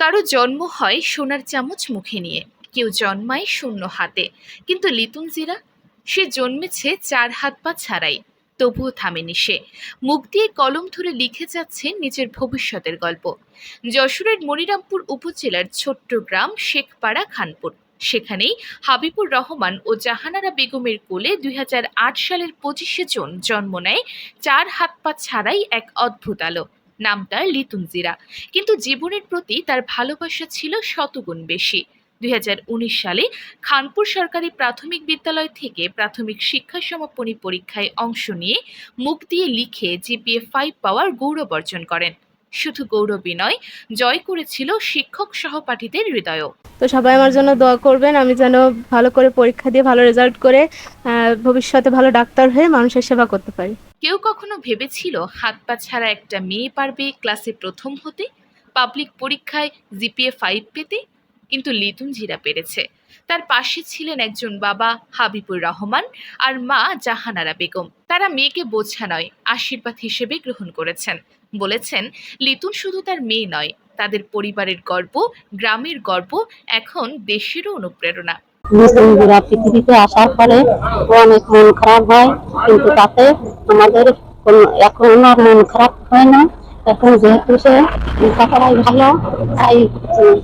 কারও জন্ম হয় সোনার চামচ মুখে নিয়ে, কেউ জন্মায় শূন্য হাতে। কিন্তু লিতুন জিরা সে জন্মেছে চার হাত পা ছাড়াই, তবুও থামেনি সে। মুখ দিয়ে কলম ধরে লিখে যাচ্ছে নিজের ভবিষ্যতের গল্প। যশোরের মনিরামপুর উপজেলার ছোট্ট গ্রাম শেখপাড়া, খানপুর। সেখানেই হাবিবুর রহমান ও জাহানারা বেগমের কোলে দুই হাজার আট সালের পঁচিশে জুন জন্ম নেয় চার হাত পা ছাড়াই এক অদ্ভুত আলো। নাম তার লিতুন জিরা। কিন্তু জীবনের প্রতি তার ভালোবাসা ছিল শতগুণ বেশি। দুই হাজার উনিশ সালে খানপুর সরকারি প্রাথমিক বিদ্যালয় থেকে প্রাথমিক শিক্ষা সমাপনী পরীক্ষায় অংশ নিয়ে মুখ দিয়ে লিখে জিপিএ ফাইভ পাওয়ার গৌরব অর্জন করেন। শুধু গৌরবই নয় জয় করেছিল শিক্ষক সহপাঠীদের হৃদয়ও। তো সবাই আমার জন্য দোয়া করবেন আমি যেন ভালো করে পরীক্ষা দিয়ে ভালো রেজাল্ট করে ভবিষ্যতে ভালো ডাক্তার হয়ে মানুষের সেবা করতে পারি। কেউ কখনো ভেবেছিল হাত পা ছাড়া একটা মেয়ে পারবে ক্লাসে প্রথম হতে? পাবলিক পরীক্ষায় জিপিএ ফাইভ পেতে? কিন্তু লিতুন জিরা পেরেছে। তার পাশে ছিলেন একজন বাবা হাবিবুর রহমান আর মা জাহানারা বেগম। তারা মেয়েকে বোঝা নয়, আশীর্বাদ হিসেবে গ্রহণ করেছেন। বলেছেন লিতুন শুধু তার মেয়ে নয়, তাদের পরিবারের গর্ব, গ্রামের গর্ব এখন দেশেরও অনুপ্রেরণা। মুসলিমরা পৃথিবীতে আসার পরে অনেক মন খারাপ হয়, কিন্তু তাতে আমাদের এখন মন খারাপ হয় না। এখন যেহেতু সে লেখাপড়াই ভালো তাই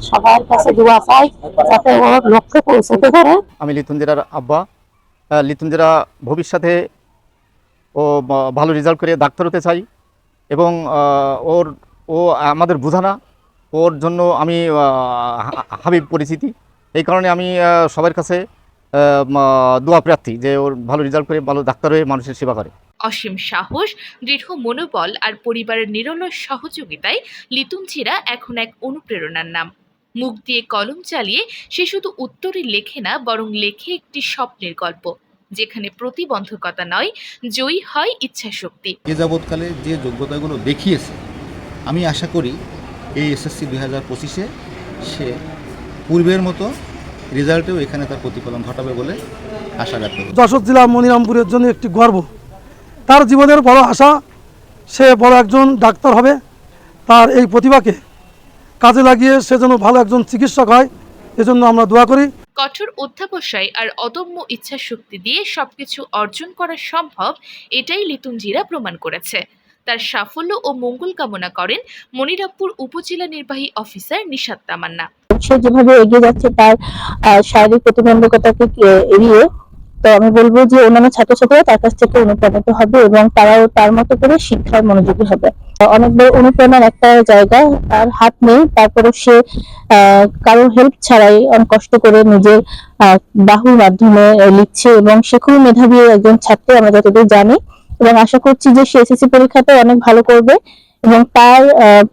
সবার কাছে দোয়া চাই যাতে ওর লক্ষ্যে পৌঁছতে পারে। আমি লিতুঞ্জিরার আব্বা। আহ, লিতুঞ্জিরা ভবিষ্যতে ও ভালো রেজাল্ট করে ডাক্তার হতে চাই এবং ওর ও আমাদের বোঝানা ওর জন্য আমি হাবিব পরিচিতি। এই কারণে আমি সবার কাছে দোয়া প্রার্থী যে ওর ভালো রেজাল্ট করে ভালো ডাক্তার হয়ে মানুষের সেবা করে। অসীম সাহস দৃঢ় মনোবল আর পরিবারের নিরলস সহযোগিতায় লিতুনচিরা এখন এক অনুপ্রেরণার নাম। মুখ দিয়ে কলম চালিয়ে সে শুধু উত্তরে লেখে না বরং লেখে একটি স্বপ্নের গল্প যেখানে প্রতিবন্ধকতা নয় জয়ী হয় ইচ্ছাশক্তি। এ যাবৎকালে যে যোগ্যতাগুলো দেখিয়েছে আমি আশা করি এই এসএসসি দুই হাজার পঁচিশে সে পূর্বের মতো রেজাল্টেও এখানে তার প্রতিফলন ঘটাবে বলে আশা রাখতে করি। যশোর জেলা মনিরামপুরের জন্য একটি গর্ব। তার জীবনের বড় আশা সে বড় একজন ডাক্তার হবে। তার এই প্রতিভাকে কাজে লাগিয়ে সে যেন ভালো একজন চিকিৎসক হয় এজন্য আমরা দোয়া করি। কঠোর অধ্যাবসায় আর অদম্য ইচ্ছা শক্তি দিয়ে সবকিছু অর্জন করা সম্ভব এটাই লিতুনজিরা প্রমাণ করেছে। তার সাফল্য ও মঙ্গল কামনা করেন মনিরামপুর উপজেলা নির্বাহী অফিসার নিশাত তামান্না। সে যেভাবে এগিয়ে যাচ্ছে তার আহ, শারীরিক প্রতিবন্ধকতাকে এড়িয়ে তো আমি বলব যে অন্যান্য ছাত্রছাত্রীরা তার কাছ থেকে অনুপ্রাণিত হবে এবং তারাও তার মতো করে শিক্ষায় মনোযোগী হবে। অনেক বড় অনুপ্রেরণার একটা জায়গা তার হাত নেই তারপরে সে কারও হেল্প ছাড়াই অনেক কষ্ট করে নিজের বাহুর মাধ্যমে লিখছে এবং সে খুবই মেধাবী একজন ছাত্র, আমরা যতদূর জানি। এবং আশা করছি যে সে এসএসসি পরীক্ষাতে অনেক ভালো করবে। এবং তার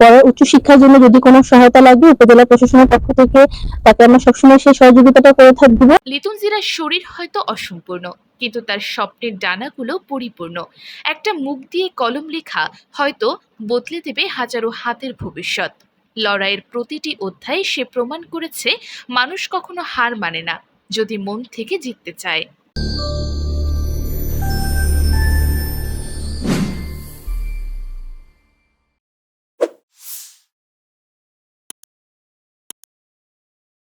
পরে উচ্চশিক্ষার জন্য যদি কোনো সহায়তা লাগে, উপজেলা প্রশাসনের পক্ষ থেকে তাকে আমরা সবসময় সেই সহযোগিতাটা করে থাকব। লিতুনজিরার শরীর হয়তো অসম্পূর্ণ, কিন্তু তার স্বপ্নের ডানাগুলো পরিপূর্ণ। একটা মুখ দিয়ে কলম লেখা হয়তো বদলে দেবে হাজারো হাতের ভবিষ্যৎ। লড়াইয়ের প্রতিটি অধ্যায়ে সে প্রমাণ করেছে, মানুষ কখনো হার মানে না, যদি মন থেকে জিততে চায়।